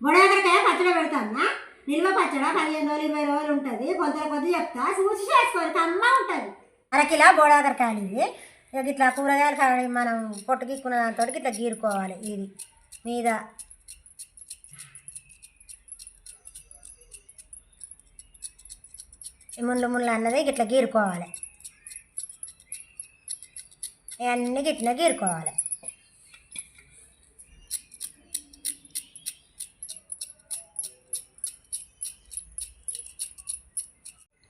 బొడాకరకాయ పచ్చడి పెడతానా? నిల్వ పచ్చడి? పదిహేను రోజులు ఇరవై రోజులు ఉంటుంది. కొలతల కొద్ది చెప్తా. చూసి చేసుకోవాలి కమ్మ ఉంటుంది. అరకిలా బోడాకరకాయలు ఇవి. ఇక ఇట్లా కూరగాయలు కడిగి మనం పొట్టుకిక్కున్న దాంతో ఇట్లా గీరుకోవాలి ఇది మీద. ముళ్ళు ముళ్ళు అన్నది ఇట్లా గీరుకోవాలి ఇవన్నీ గిట్ల గీరుకోవాలి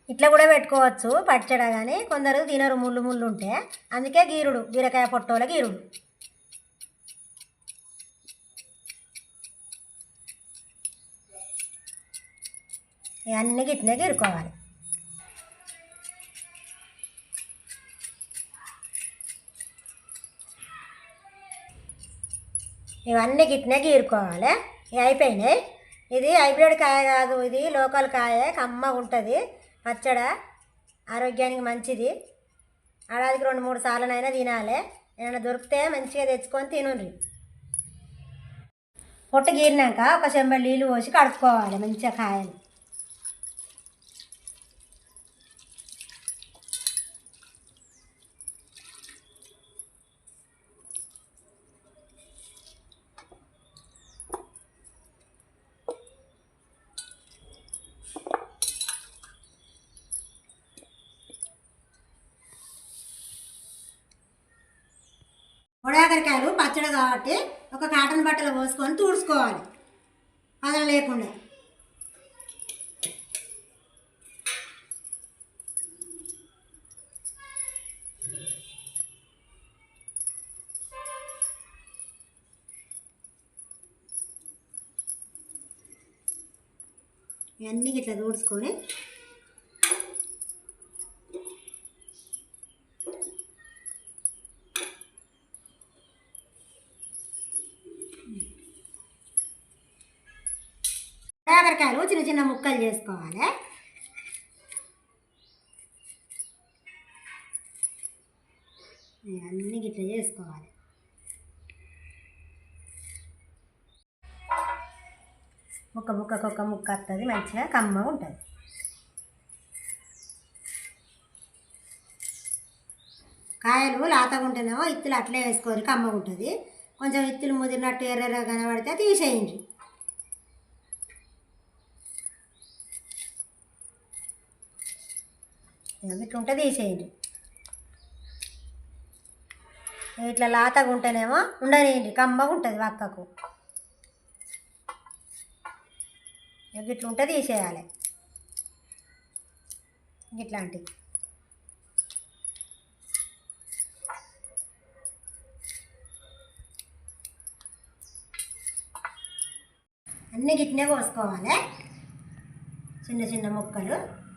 ఇట్లా కూడా పెట్టుకోవచ్చు పచ్చడి కానీ కొందరు తినరు ముళ్ళు ముళ్ళు ఉంటే. అందుకే గీరుడు బీరకాయ పొట్టోల గీరుడు. ఇవన్నీ గిట్నే గీరుకోవాలి. ఇవన్నీ గిట్నే గీరుకోవాలి. ఇవి అయిపోయినాయి. ఇది హైబ్రిడ్ కాయ కాదు. ఇది లోకల్ కాయ. కమ్మ ఉంటుంది పచ్చడ ఆరోగ్యానికి మంచిది. ఆడాదికి రెండు మూడు సార్లనైనా తినాలి. ఏమైనా దొరికితే మంచిగా తెచ్చుకొని తినుండ్రి. పొట్ట గీరినాక ఒక చెంబ నీళ్ళు పోసి కడుక్కోవాలి మంచిగా కాయలు. ఉడాకరికాయలు పచ్చడి కాబట్టి ఒక కాటన్ బట్టలు పోసుకొని తుడుచుకోవాలి. అదన లేకుండా. ఇవన్నీ ఇట్లా తుడుచుకొని కాకరకాయలు చిన్న చిన్న ముక్కలు చేసుకోవాలి. అన్నీ ఇట్లా చేసుకోవాలి. ముక్క ముక్కకు ఒక ముక్క వస్తుంది మంచిగా కమ్మ ఉంటుంది. కాయలు లాతగా ఉంటేనేమో ఇత్తులు అట్లే వేసుకోవాలి కమ్మగా ఉంటుంది. కొంచెం ఇత్తులు ముదిరినట్టు ఎర్రగా కనబడితే తీసేయండి. ఇట్లా ఉంటే తీసేయండి. ఇట్లా లాతగా ఉంటేనేమో ఉండనేయండి కమ్మగా ఉంటుంది పక్కకు. ఇట్లా ఉంటే తీసేయాలి. ఇట్లాంటివి. అన్నీ గిట్నే కోసుకోవాలి. చిన్న చిన్న ముక్కలు.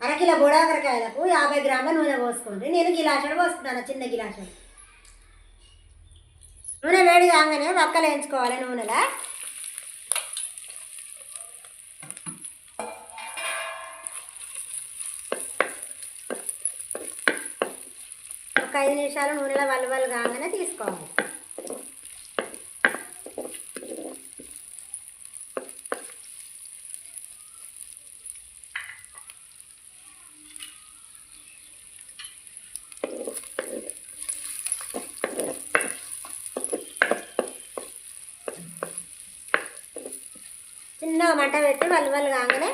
అరకిలో బుడాకరకాయలకు యాభై గ్రాముల నూనె పోసుకోండి నేను గిలాసులు పోసుకున్నాను చిన్న గిలాసులు నూనె వేడి కాగానే వక్కలు వేయించుకోవాలి నూనెలో. ఒక ఐదు నిమిషాలు నూనెలో వల్లు వల్లు కాగానే తీసుకోవాలి. చిన్న మంట పెట్టి వల్లు వల్లు కాగానే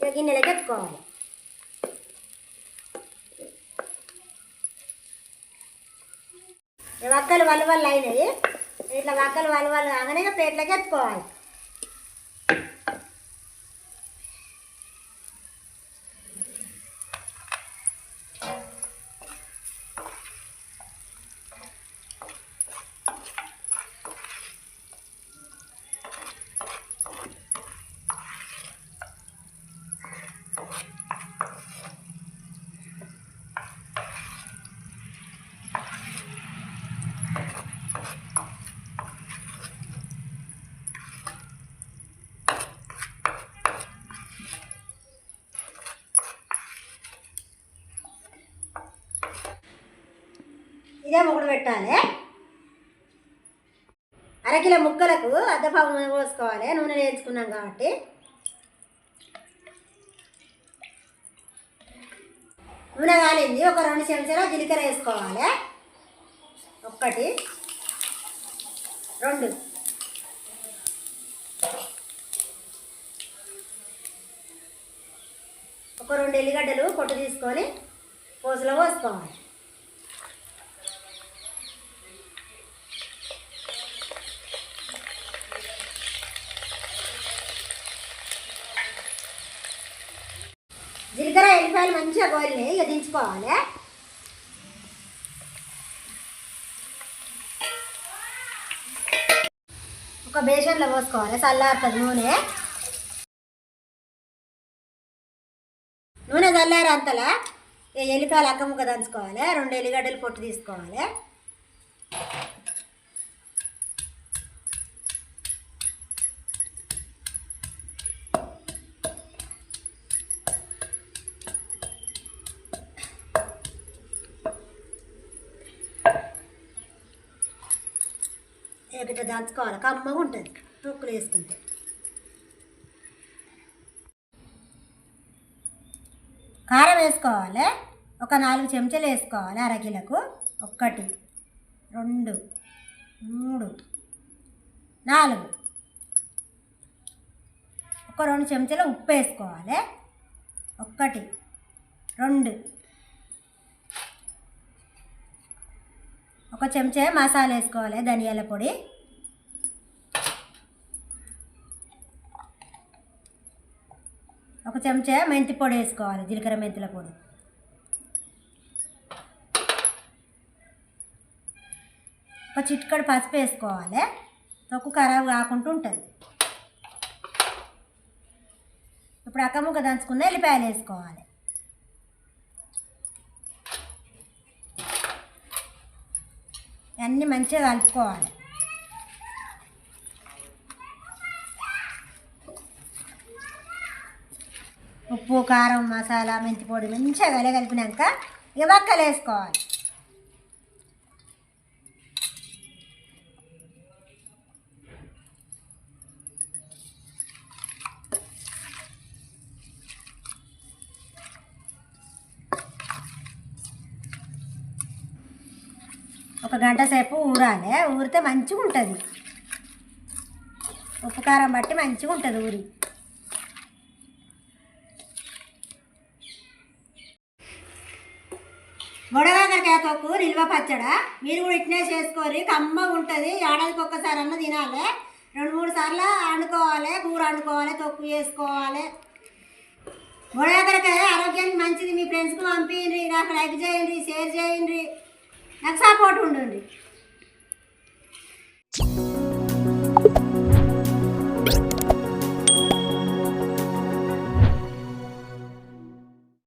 ఇక గిన్నెలకి ఎత్తుకోవాలి. వక్కలు వల్లు వల్లు అయినాయి. ఇట్లా వక్కలు వల్లు వల్లు కాగానే ఇక పేట్లకి ఎత్తుకోవాలి. ఇదే మొగుడు పెట్టాలి. అరకిలో ముక్కలకు అద్దపావు నూనె పోసుకోవాలి. నూనె వేయించుకున్నాం కాబట్టి. నూనె కాలింది. ఒక రెండు చెంచాల జీలకర్ర వేసుకోవాలి. ఒక్కటి. రెండు. ఒక రెండు ఎల్లిగడ్డలు పొట్టు తీసుకొని పోసులో పోసుకోవాలి. జీలకర్ర మంచిగా గోలిని ఇక దించుకోవాలి. ఒక బేసన్లో పోసుకోవాలి చల్లారుతుంది నూనె. నూనె చల్లారు అంతలా ఈ ఎల్లిపాయలు అక్క ముక్క దంచుకోవాలి రెండు ఎల్లిగడ్డలు పొట్టు తీసుకోవాలి. ఇట్లా దంచుకోవాలి కమ్మగా ఉంటుంది. తొక్కులు వేసుకుంటే కారం వేసుకోవాలి. ఒక నాలుగు చెంచాలు వేసుకోవాలి అరకిలకు ఒక్కటి రెండు మూడు నాలుగు. ఒక రెండు చెంచాలు ఉప్పు వేసుకోవాలి. ఒక్కటి రెండు. ఒక చెంచా మసాలా వేసుకోవాలి ధనియాల పొడి. ఒక చెంచా మెంతి పొడి వేసుకోవాలి జీలకర్ర మెంతుల పొడి. ఒక చిట్కడు పసుపు వేసుకోవాలి తొక్కు ఖరాబ్ కాకుండా ఉంటుంది. ఇప్పుడు అక్కముక్క దంచుకున్న ఎల్లిపాయలు వేసుకోవాలి. అన్నీ మంచిగా కలుపుకోవాలి. ఉప్పు కారం మసాలా మెంతి పొడి మంచిగా వెల కలిపినాక ఇక వక్కలు వేసుకోవాలి. ఒక గంట సేపు ఊరాలి ఊరితే మంచిగా ఉంటుంది ఉప్పు కారం బట్టి మంచిగా ఉంటుంది ఊరి. బుడగాకరకాయ తొక్కు నిల్వ పచ్చడా. మీరు కూడా ఇట్నే చేసుకోరి కమ్మగా ఉంటుంది. ఏడాదికి ఒక్కసారి అన్న తినాలి. రెండు మూడు సార్లు వండుకోవాలి కూర వండుకోవాలి తొక్కు వేసుకోవాలి బుడగాకరకాయ ఆరోగ్యానికి మంచిది. మీ ఫ్రెండ్స్కి పంపించండి నాకు లైక్ చేయండి. షేర్ చేయండి. నాకు సపోర్ట్ ఉండండి.